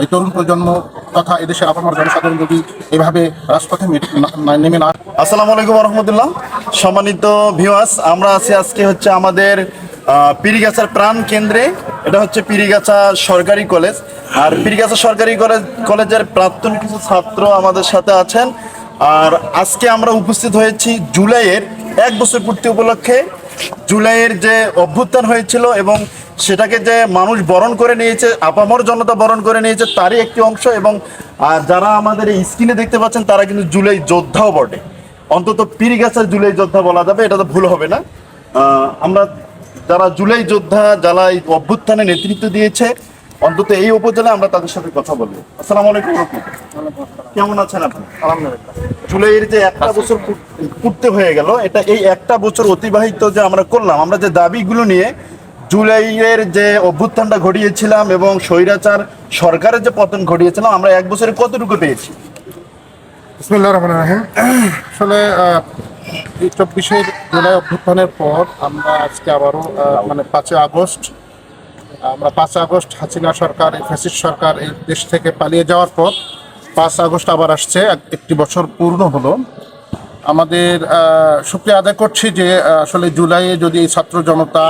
এই তরুণ প্রজন্ম তথা এদেশের আপামর জনসাধারণ যদি এভাবে রাজপথে নেমে না আসসালামু আলাইকুম রহমতুল্লাহ সম্মানিত ভিউয়ার্স আমরা আছি আজকে হচ্ছে আমাদের পিরিগাছার প্রাণ কেন্দ্রে। এটা হচ্ছে পিরিগাছা সরকারি কলেজ। আর পিরিগাছা সরকারি কলেজ কলেজের প্রাক্তন কিছু ছাত্র আমাদের সাথে আছেন। আর আজকে আমরা উপস্থিত হয়েছি জুলাইয়ের এক বছর পূর্তি উপলক্ষে। জুলাইয়ের যে অভ্যুত্থান হয়েছিল এবং সেটাকে যে মানুষ বরণ করে নিয়েছে আপামর জনতা বরণ করে নিয়েছে তারই একটি অংশ এবং যারা আমাদের এই স্ক্রিনে দেখতে পাচ্ছেন তারা কিন্তু জুলাই যোদ্ধাও বটে। অন্তত পিরিগাছার জুলাই যোদ্ধা বলা যাবে এটা তো ভুল হবে না। আমরা যারা জুলাই যোদ্ধা যারা এই অভ্যুত্থানে নেতৃত্ব দিয়েছে অন্তত এই উপজেলায় আমরা তাদের সাথে কথা বলব। আসসালামু আলাইকুম কেমন আছেন আপনি? জুলাইয়ের যে একটা বছর পূর্তি হয়ে গেল এটা এই একটা বছর অতিবাহিত যে আমরা করলাম আমরা যে দাবিগুলো নিয়ে জুলাইয়ের যে অভ্যুত্থানটা ঘটিয়েছিলাম এবং স্বৈরাচার সরকারের যে পতন ঘটিয়েছিলাম আমরা এক বছরে কতটুকু পেয়েছি? আসলে এই চব্বিশের জুলাই অভ্যুত্থানের পর আমরা আজকে আবারও মানে পাঁচই আগস্ট আমরা পাঁচ আগস্ট হাসিনা সরকার এই ফ্যাসিস্ট সরকার এই দেশ থেকে পালিয়ে যাওয়ার পর পাঁচ আগস্ট আবার আসছে একটি বছর পূর্ণ হলো। আমাদের আহ, শুক্রিয়া আদায় করছি যে আসলে জুলাইয়ে যদি ছাত্র জনতা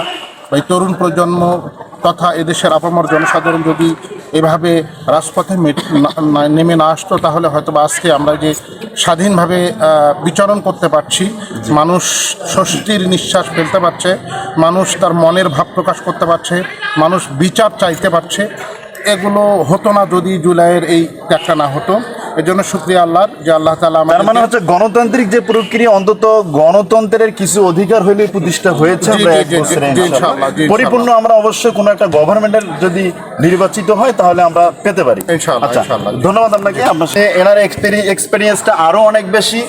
এই তরুণ প্রজন্ম তথা এদেশের আপামর জনসাধারণ যদি এভাবে রাজপথে নেমে না আসতো, তাহলে হয়তো আজকে আমরা যে স্বাধীনভাবে বিচরণ করতে পারছি, মানুষ স্বস্তির নিঃশ্বাস ফেলতে পারছে, মানুষ তার মনের ভাব প্রকাশ করতে পারছে, মানুষ বিচার চাইতে পারছে, এগুলো হতো না যদি জুলাইয়ের এই ত্যাগটা না হতো। এজন্য শুক্রিয়া আল্লাহর যে আল্লাহ তালা তার মানে হচ্ছে গণতান্ত্রিক যে প্রক্রিয়া অন্তত গণতন্ত্রের কিছু অধিকার হলে প্রতিষ্ঠা হয়েছে আমরা পরিপূর্ণ আমরা অবশ্যই কোনো একটা গভর্নমেন্টের যদি নির্বাচিত হয় তাহলে আমরা পেতে পারি। ইনশাআল্লাহ, আচ্ছা ইনশাআল্লাহ। ধন্যবাদ আপনাকে। এনার এক্সপিরিয়েন্সটা আরও অনেক বেশি।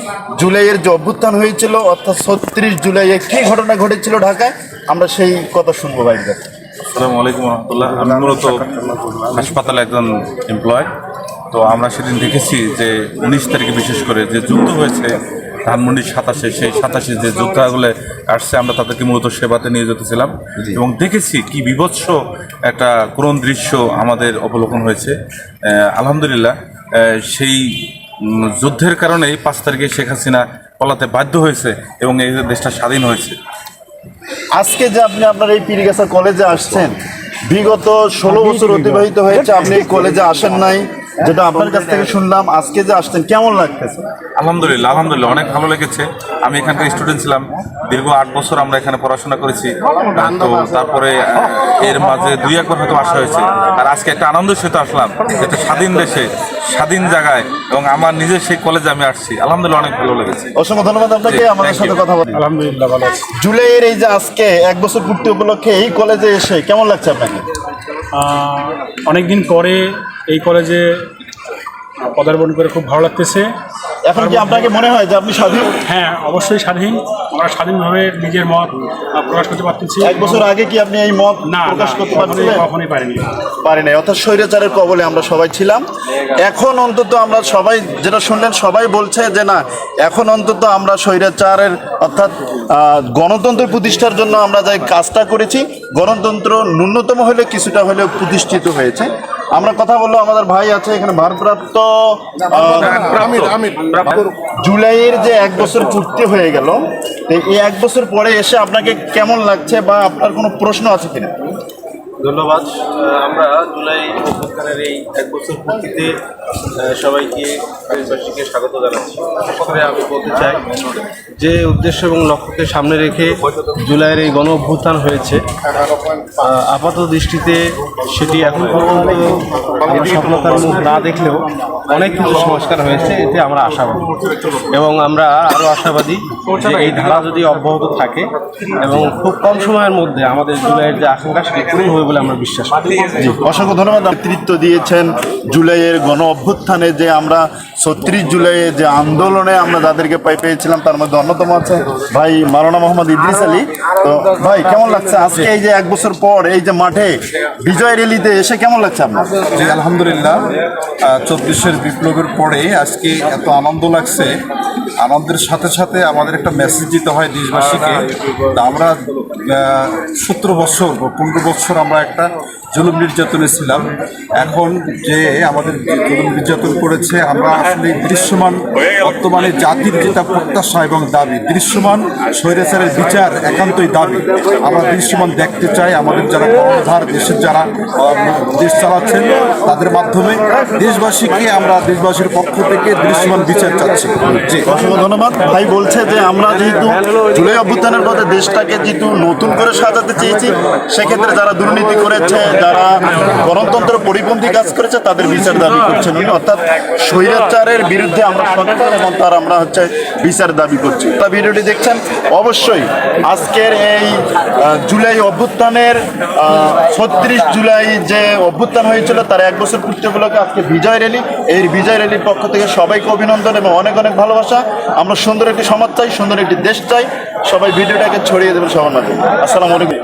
জুলাইয়ের যে অভ্যুত্থান হয়েছিল অর্থাৎ ছত্রিশ জুলাইয়ে কি ঘটনা ঘটেছিল ঢাকায়? আমরা সেই কথা শুনব বাইরের কাছে আসসালামু আলাইকুম রহমতুল্লাহ। আমি মূলত হাসপাতালে একজন এমপ্লয় তো আমরা সেদিন দেখেছি যে উনিশ তারিখে বিশেষ করে যে যুদ্ধ হয়েছে ধানমন্ডির সাতাশে সেই সাতাশে যে যোদ্ধাগুলো আসছে আমরা তাদেরকে মূলত সেবাতে নিয়ে যেতেছিলাম এবং দেখেছি কি বিভৎস একটা করুণ দৃশ্য আমাদের অবলোকন হয়েছে। আলহামদুলিল্লাহ সেই যুদ্ধের কারণেই পাঁচ তারিখে শেখ হাসিনা পলাতে বাধ্য হয়েছে এবং এই দেশটা স্বাধীন হয়েছে। আজকে যে আপনি আপনার এই পিরিগাছা কলেজে আসছেন বিগত ষোলো বছর অতিবাহিত হয়েছে আপনি এই কলেজে আসেন নাই। যেটা আপনার কাছ থেকে শুনলাম, আজকে যে আসছেন, কেমন লাগতেছে? আলহামদুলিল্লাহ আলহামদুলিল্লাহ, অনেক ভালো লেগেছে। আমি এখানকার স্টুডেন্ট ছিলাম। দীর্ঘ আট বছর আমরা এখানে পড়াশোনা করেছি। তো তারপরে এর মাঝে দুই একবার হয়তো আসা হয়েছে। আর আজকে একটা আনন্দের সাথে আসলাম একটা স্বাধীন দেশে স্বাধীন জায়গায় এবং আমার নিজের সেই কলেজে আমি আসছি। আলহামদুলিল্লাহ অনেক ভালো লেগেছে। অসংখ্য ধন্যবাদ আপনাকে। আমাদের সাথে কথা বলি। আলহামদুলিল্লাহ ভালো আছি। জুলাইয়ের এই যে আজকে এক বছর পূর্তি উপলক্ষে এই কলেজে এসে কেমন লাগছে আপনাকে? অনেক দিন পরে এই কলেজে পদার্পণ করে খুব ভালো লাগতেছে। এখন কি আপনাকে মনে হয় যে আপনি স্বাধীন? হ্যাঁ অবশ্যই স্বাধীন। আমরা স্বাধীনভাবে নিজের মত প্রকাশ করতে পারতেছি। এক বছর আগে কি আপনি এই মত না প্রকাশ করতে পারছিলেন? কখনোই পারিনি। পারি নাই। অর্থাৎ স্বৈরাচারের কবলে আমরা সবাই ছিলাম। এখন অন্তত আমরা সবাই যেটা শুনলেন সবাই বলছে যে না এখন অন্তত আমরা স্বৈরাচারের অর্থাৎ গণতন্ত্র প্রতিষ্ঠার জন্য আমরা যে কাজটা করেছি গণতন্ত্র ন্যূনতম হলে কিছুটা হলেও প্রতিষ্ঠিত হয়েছে। আমরা কথা বলল আমাদের ভাই আছে এখানে ভারপ্রাপ্ত জুলাইয়ের যে এক বছর পূর্তি হয়ে গেল এই এক বছর পরে এসে আপনাকে কেমন লাগছে বা আপনার কোনো প্রশ্ন আছে কিনা? ধন্যবাদ। আমরা জুলাই অভ্যুত্থানের এই এক বছর পূর্তিতে সবাইকে দেশবাসীকে স্বাগত জানাচ্ছি। আমি বলতে চাই যে উদ্দেশ্য এবং লক্ষ্যকে সামনে রেখে জুলাইয়ের এই গণ অভ্যুত্থান হয়েছে আপাত দৃষ্টিতে সেটি এখন পর্যন্ত সফলতার মুখ না দেখলেও অনেক কিছু সংস্কার হয়েছে, এতে আমরা আশাবাদী। এবং আমরা আরও আশাবাদী যে এই ধারা যদি অব্যাহত থাকে এবং খুব কম সময়ের মধ্যে আমাদের জুলাইয়ের যে আকাঙ্ক্ষা সেটি পূরণ হবে বলে আমরা বিশ্বাস করি। অসংখ্য ধন্যবাদ। নেতৃত্ব দিয়েছেন জুলাইয়ের গণ অভ্যুত্থানে যে আমরা ছত্রিশ জুলাইয়ে যে আন্দোলনে আমরা যাদেরকে পাই পেয়েছিলাম তার মধ্যে অন্যতম আছে ভাই মারানা মোহাম্মদ ইদ্রিস আলী। তো ভাই কেমন লাগছে? আজকে এই যে এক বছর পর এই যে মাঠে বিজয় র্যালিতে এসে কেমন লাগছে আপনার? জি আলহামদুলিল্লাহ। চব্বিশের বিপ্লবের পরে আজকে এত আনন্দ লাগছে। আনন্দের সাথে সাথে আমাদের একটা মেসেজ দিতে হয় দেশবাসীকে। আমরা সতেরো বছর বা পনেরো বছর আমরা একটা জুলুম নির্যাতনে ছিলাম। এখন যে আমাদের জুলুম নির্যাতন করেছে, আমরা আসলে দৃশ্যমান বর্তমানে জাতির যেটা প্রত্যাশা এবং দাবি, দৃশ্যমান স্বৈরাচারের বিচার একান্তই দাবি। আমরা দৃশ্যমান দেখতে চাই, আমাদের যারা কর্ণধার দেশের যারা দেশ চালাচ্ছেন, তাদের মাধ্যমে দেশবাসীকে আমরা, দেশবাসীর পক্ষ থেকে দৃশ্যমান বিচার চাচ্ছি। জি। অসংখ্য ধন্যবাদ। ভাই বলছে যে আমরা যেহেতু জুলাই অভ্যুত্থানের পথে দেশটাকে যেহেতু নতুন করে সাজাতে চেয়েছি, সেক্ষেত্রে যারা দুর্নীতি করেছে যারা গণতন্ত্র পরিপন্থী কাজ করেছে, তাদের বিচার দাবি করছেন উনি। অর্থাৎ স্বৈরাচারের বিরুদ্ধে আমরা সচেতন এবং তার আমরা হচ্ছে বিচার দাবি করছি। তা ভিডিওটি দেখছেন, অবশ্যই আজকের এই জুলাই অভ্যুত্থানের ছত্রিশ জুলাই যে অভ্যুত্থান হয়েছিল, তার এক বছর পূর্তি উপলক্ষে আজকে বিজয় র্যালি। এই বিজয় র্যালির পক্ষ থেকে সবাইকে অভিনন্দন এবং অনেক অনেক ভালোবাসা। আমরা সুন্দর একটি সমাজ চাই, সুন্দর একটি দেশ চাই। সবাই ভিডিওটাকে ছড়িয়ে দেবেন সবার মাঝে। আসসালামু আলাইকুম।